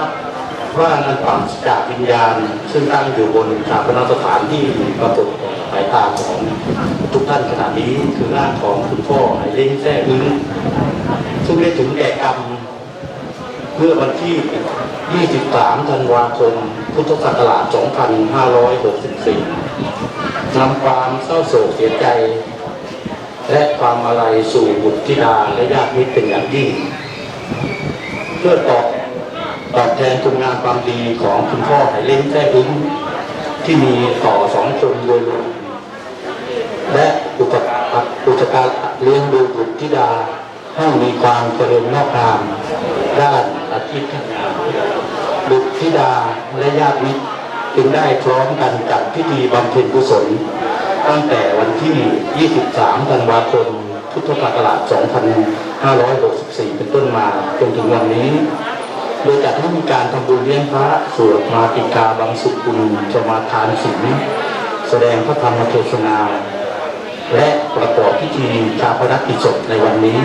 ครับ ว่านันปังจากวิญญาณ ซึ่งตั้งอยู่บนชาปนสถานที่ปรากฏสายตาของทุกท่านขณะนี้คือร่างของคุณพ่อไหเล้งแท้อึ้งซึ่งได้ถึงแก่กรรมเมื่อวันที่ 23 ธันวาคม พุทธศักราช 2564นำความเศร้าโศกเสียใจ และความอาลัยสู่บุตรธิดาและญาติมิตรเป็นอย่างยิ่ง เพื่อตอบ ตอบแทนคุณงามความดีของคุณพ่อไหเล้งแท้อึ้งที่มีต่อสองคนโดยรวมและอุปการอุปการเลี้ยงดูบุตรธิดาให้มีความเจริญงอกงามด้านอาชีพการงานบุตรธิดาและญาติมิตรจึงได้พร้อมกันจัดพิธีบำเพ็ญกุศล ตั้งแต่วันที่ 23 ธันวาคม พุทธศักราช 2564 เป็นต้นมาจนถึงวันนี้ โดยจัดให้มีการทำบุญเลี้ยงพระสวดมาติกาบางสุกุลสมาทานศีลแสดงพระธรรมเทศนา และประกอบพิธีชาปนกิจศพในวันนี้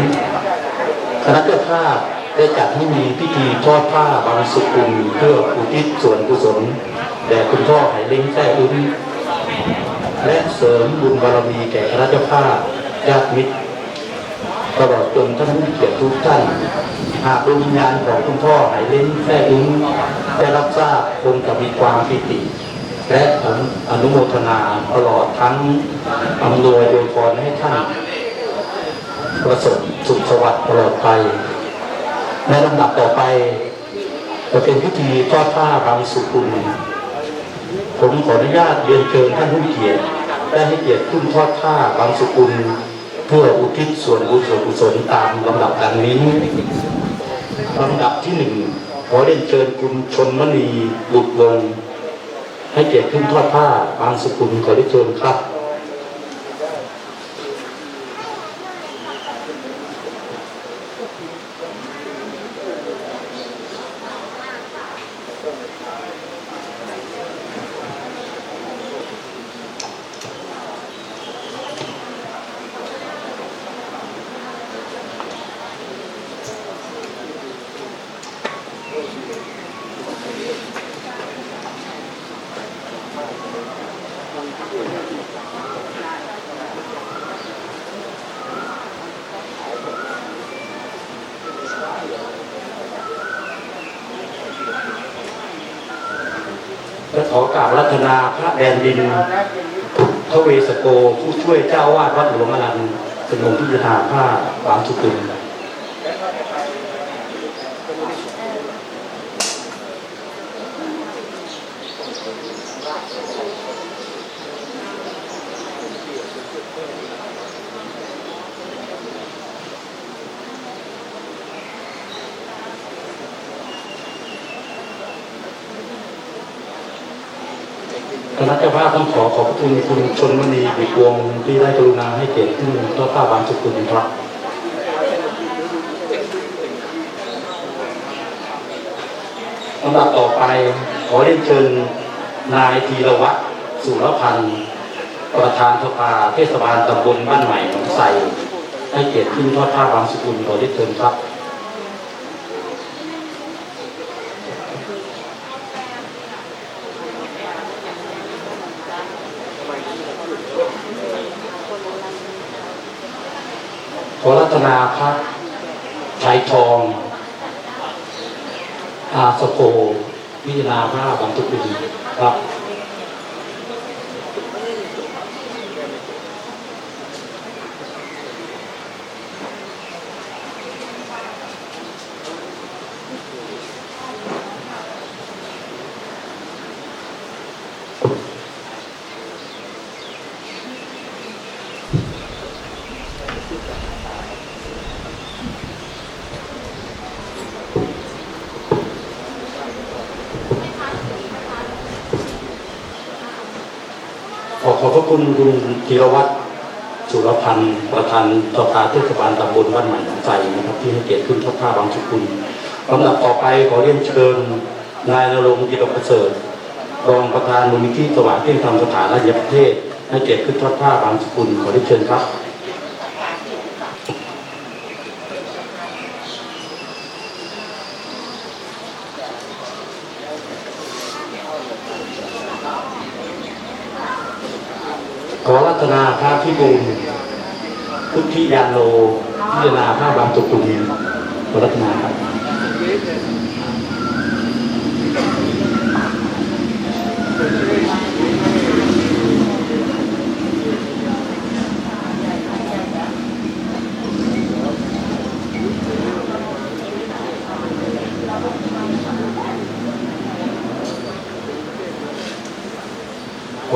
คณะเจ้าภาพได้จัดให้มีพิธีทอดผ้าบางสุกุลเพื่ออุทิศส่วนกุศลแด่คุณพ่อไหเล้งแท้อึ้งและเสริมบุญบารมีแก่คณะเจ้าภาพญาติมิตรตลอดจนท่านผู้เกียรติทุกท่าน หากดวงวิญญาณของคุณพ่อไหเล้นแท้อึ้งได้รับทราบคงจะมีความปิติ และอนุโมทนาตลอดทั้งอำนวยโดยพรให้ท่านประสบสุขสวัสดิ์ตลอดไปในลำดับต่อไปจะเป็นพิธีทอดผ้าบางสุกุลผมขออนุญาตเรียนเชิญท่านผู้เกียรติได้ให้เกียรติขึ้นทอดผ้าบางสุกุลเพื่ออุทิศส่วนบุญส่วนกุศลตามลำดับดังนี้ ลำดับที่หนึ่งขอเรียนเชิญคุณชนมณีบุตรวง ให้เกียรติขึ้นทอดผ้าบางสุกุลขอได้เชิญครับ และ ขอกราบรัตนาพระแดนดินพระเวสโกผู้ช่วยเจ้าวาดวัดหลวงอรันสนมพิจารณาผ้าบางสุกุล คณะเจ้าภาพต้องขอขอบคุณคุณชนมณีบิกวงที่ได้กรุณาให้เกียรติขึ้นต้อผ้าบางสุกุลครับลำดับต่อไปขอเรียนเชิญนายธีรวัตรสุรพันธ์ ประธานสภาเทศบาลตำบลบ้านใหม่หนองไทรให้เกียรติขึ้นทอดผ้าบางสุกุลขอเรียนเชิญครับ ขอรั ตนาพระชายทองอาสโกพิจารณาพระบางทุกุลครับ ข อขอบพระคุณคุณธีรวัตรสุรพันธ์ประธานสภาเทศบาลตำบลบ้านใหม่หนองไทรนะครับที่ให้เกียรติขึ้นทัพผ้าบางสุกุลลำดับต่อไปขอเรียนเชิญนายนรงค์กิตประเสริฐรองประธานมูลนิธิสว่างเที่ยงธรรมสถานราชประเทศให้เกียรติขึ้นทัพผ้าบางสุกุลขอเรียนเชิญครับ ข ขอรัตนาพระพิบูลพุทธิยาโลพิจารณาพระบางตุกุลขอรัตนาครับ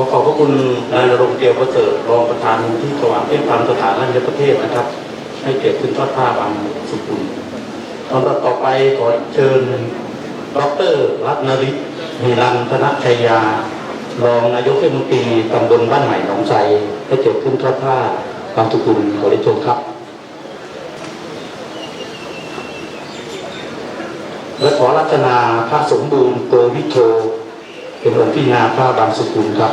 อขอบพระคุณนายนรงค์เกียวประเสริฐรองประธานที่สว่างเทพธรรมสถานรัญญประเทศนะครับ ให้เกียรติขึ้นทอดผ้าบางสุกุลลำดับต่อไปขอเชิญ ดรรัตนริศหิรันธนชัยยารองนายกเทศมนตรีตำบลบ้านใหม่หนองไทรให้เกียรติขึ้นทอดผ้าบางสุกุลขอเรียนเชิญครับ และขอรัตนาพระสมบูรณ์โกวิโทเป็นองค์พินาพระบางสุกุลครับ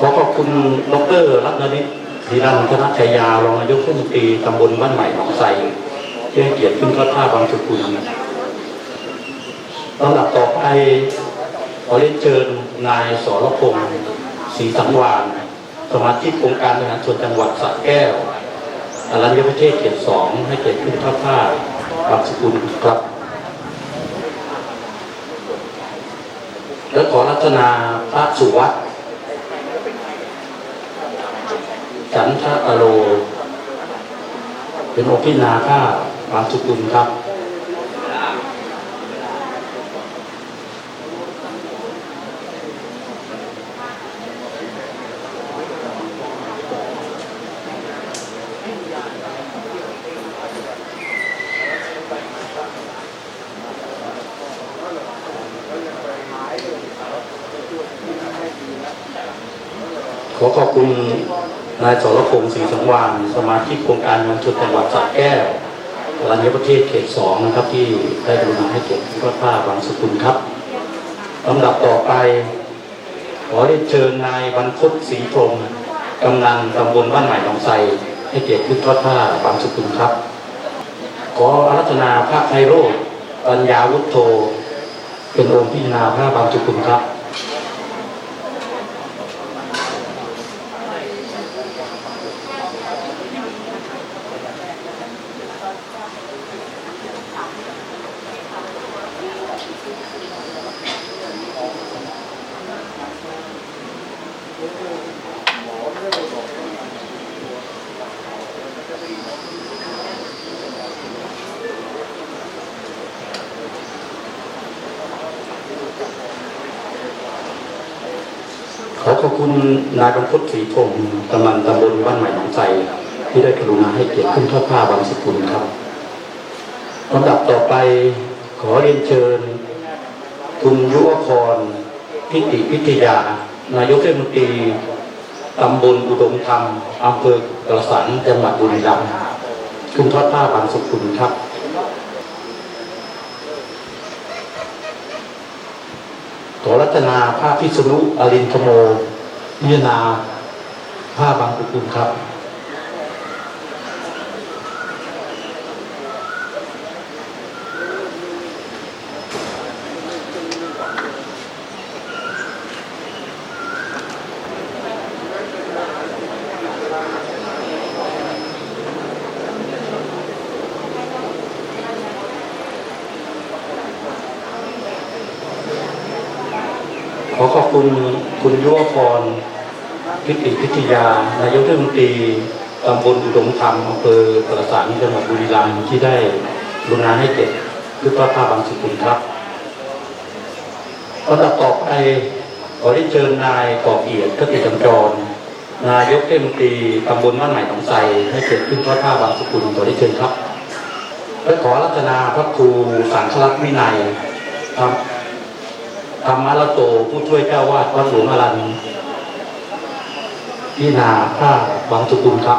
ขอขอบคุณดรรัตนนิตธีรันธนชัยยารองนายกเทศมนตรีตำบลบ้านใหม่หนองไทรที่ให้เกียรติขึ้นทอดผ้าบางสุกุลลำดับต่อไปขอเรียนเชิญนายสรพงศ์ศรีสังวานสมาชิกองค์การบริหารส่วนจังหวัดสระแก้วอรัญญประเทศเขตสองให้เกียรติขึ้นทอดผ้าบางสุกุลครับ และขอรัตนาพระสุวัต สันทะอโล เป็นอพินาค่าบางสุกุลครับ ขอขอบคุณ นายสรพงศ์ศรีสังวานสมาชิกโครงการมวลชนจังหวัดสระแก้วรัญญประเทศเขตสองนะครับที่ได้กรุณาให้เกียรติพระผ้าบางสกุลครับลำดับต่อไป ขอเรียนเชิญนายบรรพตศรีพรมกำนันตำบลบ้านใหม่หนองไทรให้เกียรติขึ้นทอดผ้าบางสกุลครับ ขออารัธนาพระไพโรธปัญญาวุฒโธเป็นองค์พิจารณาพระบางสกุลครับ ข อขอบคุณนายบรรพตศรีพงศ์กำนันตำบลบ้านใหม่หนองไทที่ได้กรุณาให้เกียรติขึ้นทอดผ้าบางสกุลครับลำดับต่อไปขอเรียนเชิญ คุณยุวพรพิติพิทยา นายกเทศมนตรีตำบลอุดมธรรมอำเภอกระสันจังหวัดบุรีรัมย์ขึ้นทอดผ้าบางสกุลครับ ขอ รัตนาภาพพิษณุอรินทโมพิจารณาผ้าบางสกุลครับ ขอขอบคุณคุณยุวพรพิติพิทยา นายกเทศมนตรีตำบลอุดมธรรมอำเภอกระสังจังหวัดบุรีรัมย์ที่ได้กรุณาให้เกียรติคือพระภาบางสกุลครับลำดับต่อไปขอได้เชิญนายกอบเอียดกติจำจร นายกเทศมนตรีตำบลบ้านใหม่หนองไทรให้เกียรติขึ้นพระภาบางสกุลขอได้เชิญครับและขอรัตนาพระครูสังฆลักษณ์วินัยครับ ธรรมละโตผู้ช่วยเจ้าวาดวัดหลวงอรันพี่นาท่าบางสุกุลครับ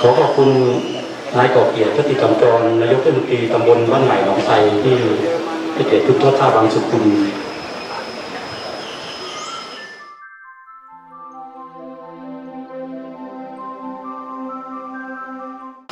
ขอขอบคุณนายก่อเกียรติพติกรรมจรนายกเทศมนตรีตำบลบ้านใหม่หนองไทรที่ให้เกียรติทุกท่าท่าบางสุขุม